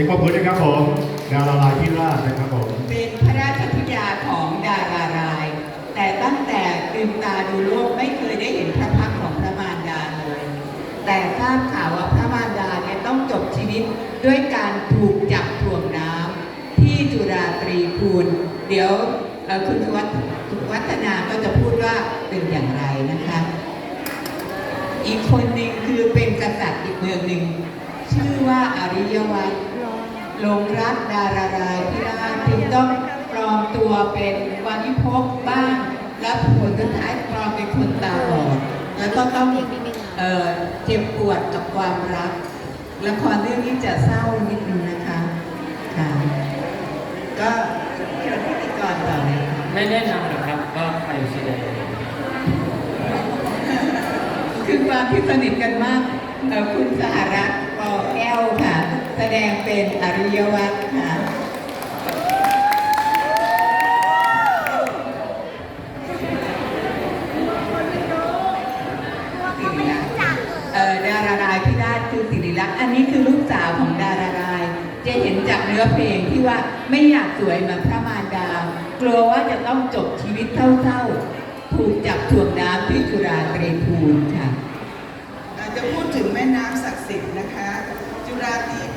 สียงปรบมือนะครับผมดาวละลายที่ราชนะครับผมเป็นพระราชธิดาของดาราราย แต่ตั้งแต่ลืมตาดูโลกไม่เคยได้เห็นพระพักของพระมารดาเลย แต่ทราบข่าวว่าพระมารดาเนี่ยต้องจบชีวิตด้วยการถูกจับถ่วงน้ำที่จุฬาตรีคูณเดี๋ยวคุณวัฒน์สุวัฒนาก็จะพูดว่าเป็นอย่างไรนะคะ อีกคนหนึ่งคือเป็นกษัตริย์อีกเมืองหนึ่งชื่อว่าอริยวัตร หลงรักดารารายพิราชจึงต้องปลอมตัวเป็นวานิพกบ้างแล้วผลสุดท้ายปลอมเป็นคนตาบอดแล้วก็ต้องเอ่อเจ็บปวดกับความรักละครเรื่องนี้จะเศร้านิดนึงนะคะค่ะก็เชิญพิธีกรต่อเลยค่ะไม่แนะนำหรอกครับว่าใครแสดงคือความที่สนิทกันมากคุณสหรัฐ อแก้วค่ะ แสดงเป็นอริยวัตรค่ะสิริลักษณ์เอ่อดารารายพิราชคือสิริลักษณ์อันนี้คือลูกสาวของดาราราย จะเห็นจากเนื้อเพลงที่ว่าไม่อยากสวยเหมือนพระมารดา กลัวว่าจะต้องจบชีวิตเท่าๆ ถูกจับถ่วงน้ำที่จุฬาตรีภูลค่ะ อาจจะพูดถึงแม่น้ำศักดิ์สิทธิ์นะคะ จุ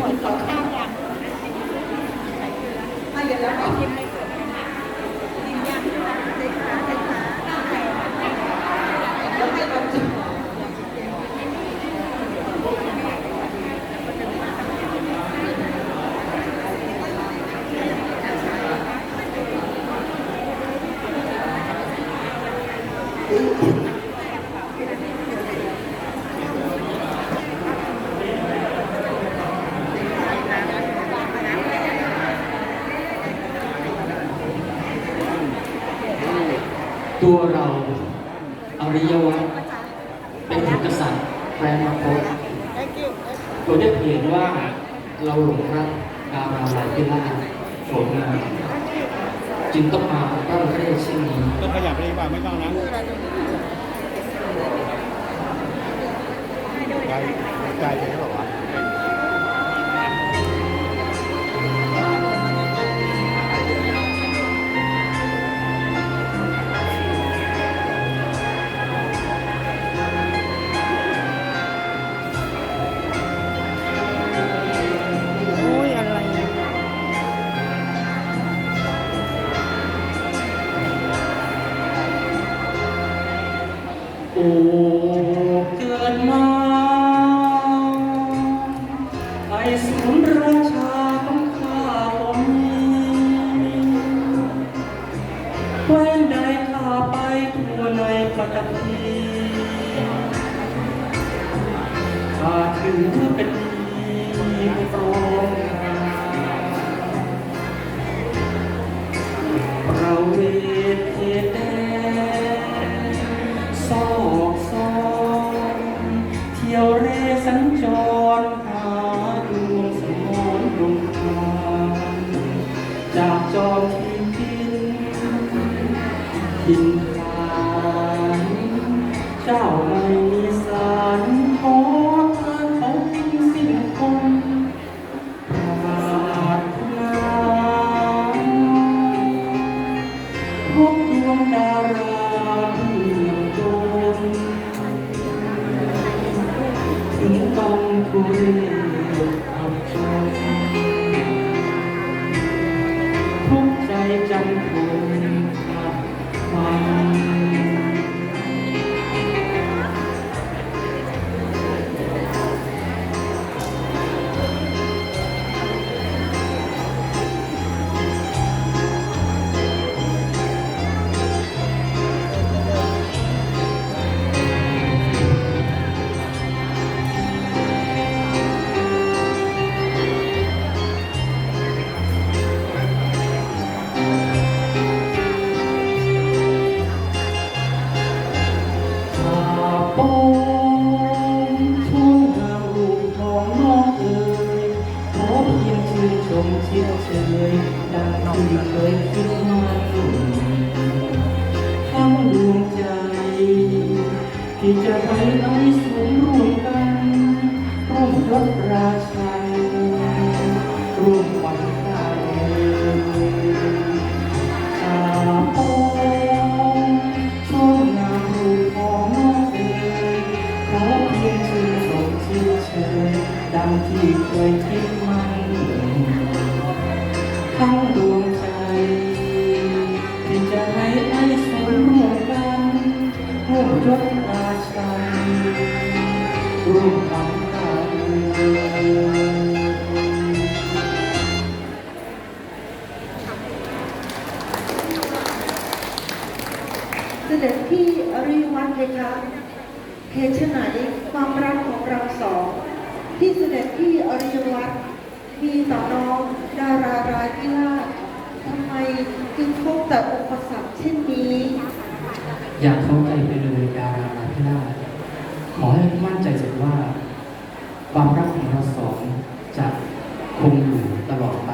หมดของข้าวอย่างไม่เยอแล้ว ตัวเราอริยวัตรเป็นถึงกษัตริย์แปลมาพบตัวได้เห็นว่าเราหลงรักดาราหลายพิราชโฉมงามจึงต้องมาต้อนเรียกเช่นนี้ก็ขยับไปดีกว่าไม่ต้องนะไกลไก ที่เคยคิดมาทั้งดวงใจที่จะไป เสด็จพี่อริยวัฒน์เลยคะเหตุไฉนความรักของเราสอง ที่เสด็จพี่อริยวัฒมีต่อน้องดารารายพิราทำไมจึงพบแต่อุปสรรคเช่นนี้ อยากเข้าใจไปเลยดารามาพิราชขอให้มั่นใจเถิดว่า ความรักของเราสองจะคงอยู่ตลอดไป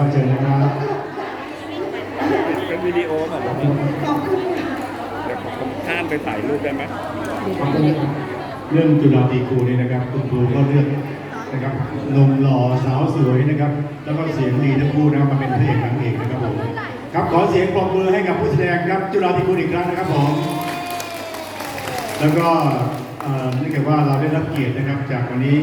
อกของเราก็เชิญนะครับเป็นวิดีโอเหรอขอบคุณค่ะเดี๋ยวผมข้ามไปถ่ายรูปได้ไหมเรื่องจุฬาตีครูนี่นะครับ คุณครูก็เลือกนะครับหนุ่มหล่อสาวสวยนะครับ แล้วก็เสียงดีทั้งคู่นะครับมาเป็นพระเอกนางเอกนะครับผมครับขอเสียงปรบมือให้กับผู้แสดงครับ จุฬาตีครูอีกครั้งนะครับผมแล้วก็เอ่อนี่คือว่าเราได้รับเกียรตินะครับ จากวันนี้